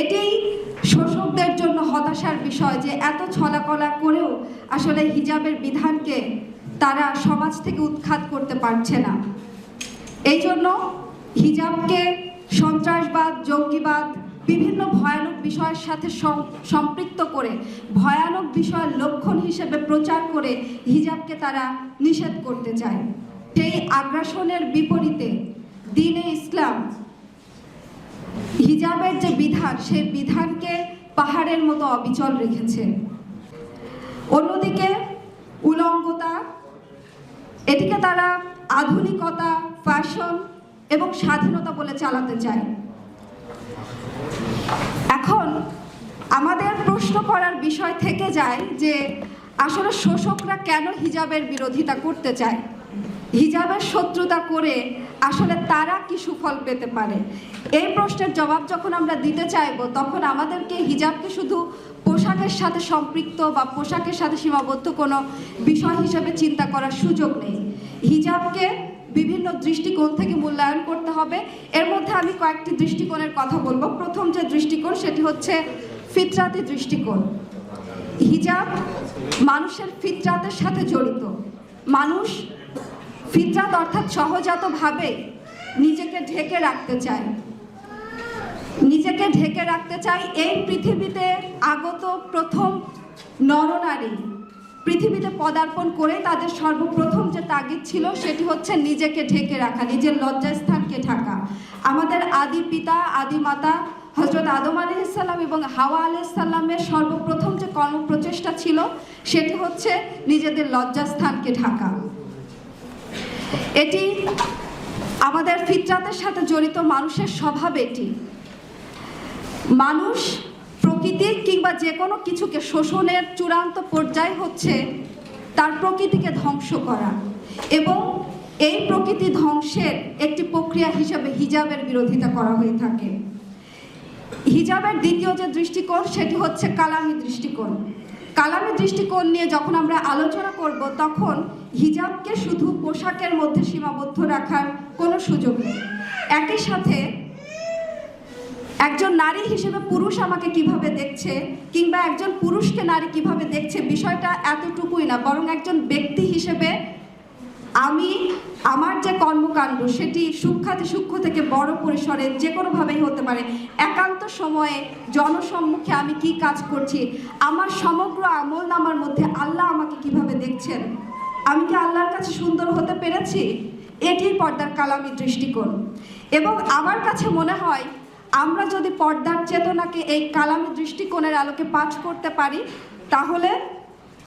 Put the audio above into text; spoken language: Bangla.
এটি শোষকদের জন্য হতাশার বিষয় যে এত ছলাকলা করেও আসলে হিজাবের বিধানকে তারা সমাজ থেকে উৎখাত করতে পারছে না। এই জন্য হিজাবকে সন্ত্রাসবাদ, জঙ্গিবাদ, বিভিন্ন ভয়ানক বিষয়ের সাথে সম্পৃক্ত করে, ভয়ানক বিষয়ের লক্ষণ হিসেবে প্রচার করে হিজাবকে তারা নিষেধ করতে চায়। সেই আগ্রাসনের বিপরীতে দিনে ইসলাম হিজাবের যে বিধান, সেই বিধানকে পাহাড়ের মতো অবিচল রেখেছে। অন্যদিকে উলঙ্গতা, এটিকে তারা আধুনিকতা, ফ্যাশন এবং স্বাধীনতা বলে চালাতে চায়। এখন আমাদের প্রশ্ন করার বিষয় থেকে যায় যে আসলে শোষকরা কেন হিজাবের বিরোধিতা করতে চায়? হিজাবের শত্রুতা করে আসলে তারা কি সুফল পেতে পারে? এই প্রশ্নের জবাব যখন আমরা দিতে চাইব, তখন আমাদেরকে হিজাবকে শুধু পোশাকের সাথে সম্পৃক্ত বা পোশাকের সাথে সীমাবদ্ধ কোনো বিষয় হিসেবে চিন্তা করার সুযোগ নেই। হিজাবকে বিভিন্ন দৃষ্টিকোণ থেকে মূল্যায়ন করতে হবে। এর মধ্যে আমি কয়েকটি দৃষ্টিকোণের কথা বলব। প্রথম যে দৃষ্টিকোণ, সেটি হচ্ছে ফিতরাতি দৃষ্টিকোণ। হিজাব মানুষের ফিতরাতের সাথে জড়িত। মানুষ ফিতরাত অর্থাৎ সহজাতভাবে নিজেকে ঢেকে রাখতে চায়। নিজেকে ঢেকে রাখতে চাই এই পৃথিবীতে আগত প্রথম নরনারী। পৃথিবীতে পদার্পণ করে তাদের সর্বপ্রথম যে তাগিদ ছিল সেটি হচ্ছে নিজেকে ঢেকে রাখা, নিজের লজ্জাস্থানকে ঢাকা। আমাদের আদি পিতা, আদি মাতা হজরত আদম আলহিসাল্লাম এবং হাওয়া আলহিসাল্লামের সর্বপ্রথম যে কর্মপ্রচেষ্টা ছিল সেটি হচ্ছে নিজেদের লজ্জাস্থানকে ঢাকা। এটি আমাদের ফিতরাতের সাথে জড়িত মানুষের স্বভাব এটি। মানুষ প্রকৃতির কিংবা যে কোনো কিছুকে শোষণের চূড়ান্ত পর্যায় হচ্ছে তার প্রকৃতিকে ধ্বংস করা এবং এই প্রকৃতি ধ্বংসের একটি প্রক্রিয়া হিসাবে হিজাবের বিরোধিতা করা হয়ে থাকে। হিজাবের দ্বিতীয় যে দৃষ্টিকোণ, সেটি হচ্ছে কালামি দৃষ্টিকোণ। কালামি দৃষ্টিকোণ নিয়ে যখন আমরা আলোচনা করব, তখন হিজাবকে শুধু পোশাকের মধ্যে সীমাবদ্ধ রাখার কোনো সুযোগ নেই। একই সাথে একজন নারী হিসেবে পুরুষ আমাকে কীভাবে দেখছে কিংবা একজন পুরুষকে নারী কীভাবে দেখছে বিষয়টা এতটুকুই না, বরং একজন ব্যক্তি হিসেবে আমি আমার যে কর্মকাণ্ড সেটি সূক্ষাতি সূক্ষ্ম থেকে বড় পরিসরে যে কোনোভাবেই হতে পারে। একান্ত সময়ে জনসম্মুখে আমি কি কাজ করছি, আমার সমগ্র আমল নামার মধ্যে আল্লাহ আমাকে কীভাবে দেখছেন আমি কি আল্লাহর কাছে সুন্দর হতে পেরেছি? এটি পর্দার কালামি দৃষ্টিকোণ। এবং আমার কাছে মনে হয়, আমরা যদি পর্দার চেতনাকে এই কালামি দৃষ্টিকোণের আলোকে পাঠ করতে পারি, তাহলে